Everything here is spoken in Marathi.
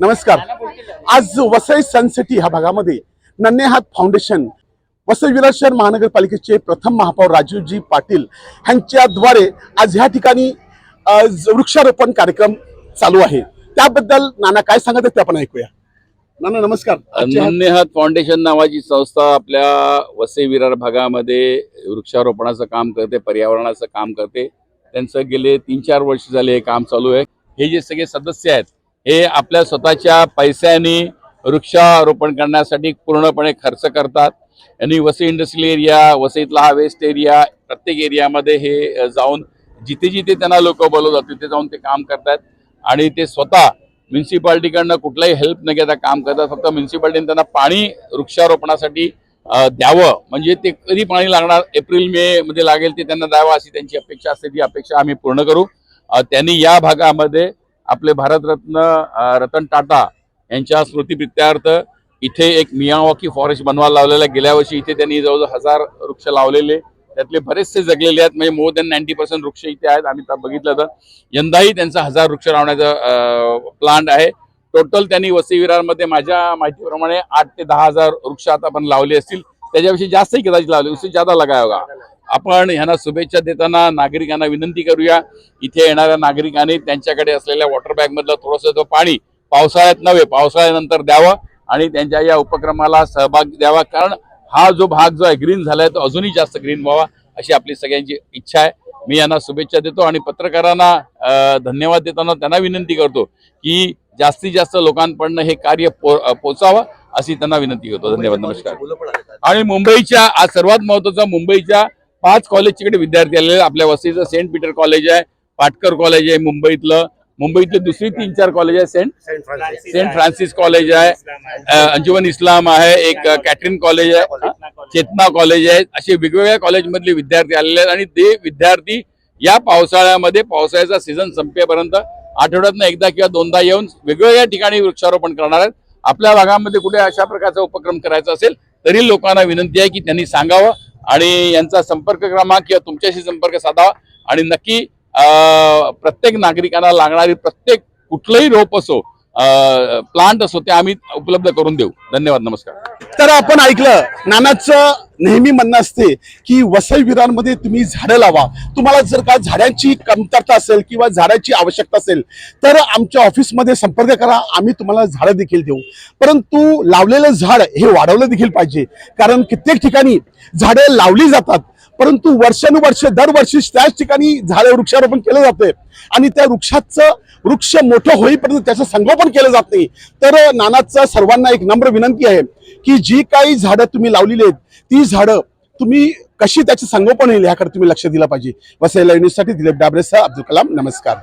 नमस्कार. आज वसई सन सिटी ह्या भागामध्ये नन्हे हात फाउंडेशन वसई विरार शहर महानगरपालिकेचे प्रथम महापौर राजीवजी पाटील यांच्याद्वारे आज ह्या ठिकाणी वृक्षारोपण कार्यक्रम चालू आहे. त्याबद्दल नाना काय सांगत आहेत ते आपण ऐकूया. नाना नमस्कार. अन्नहात फाउंडेशन नावाची संस्था आपल्या वसई विरार भागामध्ये वृक्षारोपणाचं काम करते पर्यावरणाचं काम करते. त्यांचं गेले तीन चार वर्ष झाले हे काम चालू आहे. हे जे सगळे सदस्य आहेत हे आपल्या स्वतःच्या पैशाने वृक्षारोपण करण्यासाठी पूर्णपणे खर्च करतात. आणि वसई इंडस्ट्रियल एरिया वसईतला हा वेस्ट एरिया प्रत्येक एरियामध्ये हे जाऊन जिथे जिथे त्यांना लोक बोलवतात तिथे जाऊन ते काम करतात. आणि ते स्वतः म्युन्सिपाल्टीकडनं कुठलाही हेल्प न घेता काम करतात. फक्त म्युन्सिपाल्टीने त्यांना पाणी वृक्षारोपणासाठी द्यावं. म्हणजे ते कधी पाणी लागणार? एप्रिल मे मध्ये लागेल ते त्यांना द्यावं अशी त्यांची अपेक्षा असते. ती अपेक्षा आम्ही पूर्ण करू. त्यांनी या भागामध्ये आपले भारतरत्न रतन टाटा यांच्या स्मृतीप्रित्यार्थ इथे एक मियावाकी फॉरेस्ट बनवायला लावलेला गेल्या वर्षी इथे त्यांनी जवळजवळ हजार वृक्ष लावलेले. त्यातले बरेचसे जगलेले आहेत. म्हणजे मोर दॅन नाईन्टी पर्सेंट वृक्ष इथे आहेत. आम्ही बघितलं तर यंदाही त्यांचा हजार वृक्ष लावण्याचा प्लान आहे. टोटल त्यांनी वसई विरारमध्ये माझ्या माहितीप्रमाणे आठ ते दहा हजार वृक्ष आता पण लावले असतील. त्याच्यापेक्षा जास्तही कदाचित लावले उससे ज्यादा लगाया होगा आपण ह्यांना शुभेच्छा देताना नागरिकांना विनंती करूया. इथे येणाऱ्या नागरिकांनी त्यांच्याकडे असलेल्या वॉटर बॅग मधलं थोडंसं तो पाणी पावसाळ्यात नव्हे पावसाळ्यानंतर द्यावं आणि त्यांच्या या उपक्रमाला सहभाग द्यावा. कारण हा जो भाग जो आहे ग्रीन झालाय तो अजूनही जास्त ग्रीन व्हावा अशी आपली सगळ्यांची इच्छा आहे. मी यांना शुभेच्छा देतो आणि पत्रकारांना धन्यवाद देताना त्यांना विनंती करतो की जास्तीत जास्त लोकांपर्यंत हे कार्य पो पोचावं अशी त्यांना विनंती करतो. धन्यवाद नमस्कार. आणि मुंबईच्या आज सर्वात महत्वाचं मुंबईच्या पाच कॉलेजकडे विद्यार्थी आलेले आहेत. आपल्या वसईचं सेंट पीटर कॉलेज आहे पाटकर कॉलेज आहे मुंबईतलं. मुंबईतले दुसरी तीन चार कॉलेज आहे सेंट सेंट फ्रान्सिस कॉलेज आहे. अंजुमन इस्लाम आहे एक कॅटरिन कॉलेज आहे. चेतना कॉलेज आहे. असे वेगवेगळ्या कॉलेजमधले विद्यार्थी आलेले आहेत. आणि ते विद्यार्थी या पावसाळ्यामध्ये पावसाळ्याचा सीझन संपेपर्यंत आठवड्यातनं एकदा किंवा दोनदा येऊन वेगवेगळ्या ठिकाणी वृक्षारोपण करणार आहेत. आपल्या भागामध्ये कुठे अशा प्रकारचा उपक्रम करायचा असेल तरी लोकांना विनंती आहे की त्यांनी सांगावं. आणि यांचा संपर्क क्रमांक किंवा तुमच्याशी संपर्क साधावा आणि नक्की प्रत्येक नागरिकांना लागणारी प्रत्येक कुठलंही रोप असो प्लांट असो ते आम्ही उपलब्ध करून देऊ. धन्यवाद नमस्कार. तर आपण ऐकलं नानाचं नेहमी म्हणणं असते की वसई विरारमध्ये तुम्ही झाडं लावा. तुम्हाला जर का झाडांची कमतरता असेल किंवा झाडाची आवश्यकता असेल तर आमच्या ऑफिसमध्ये संपर्क करा. आम्ही तुम्हाला झाडं देखील देऊ. परंतु लावलेलं झाड हे वाढवलं देखील पाहिजे. कारण कित्येक ठिकाणी झाडं लावली जातात. परंतु वर्षानुवर्ष दरवर्षी त्याच ठिकाणी झाडं वृक्षारोपण केलं जाते आणि त्या वृक्षाचं वृक्ष मोठं होईपर्यंत त्याचं संगोपन केलं जात नाही. तर नानाचं सर्वांना एक नम्र विनंती आहे की जी काही झाडं तुम्ही लावलेली आहेत ती झाडं तुम्ही कशी त्याचं संगोपन होईल याकडे तुम्ही लक्ष दिलं पाहिजे. वसईला युनिव्हर्सिटी दिलीप डाबरेसह अब्दुल कलाम नमस्कार.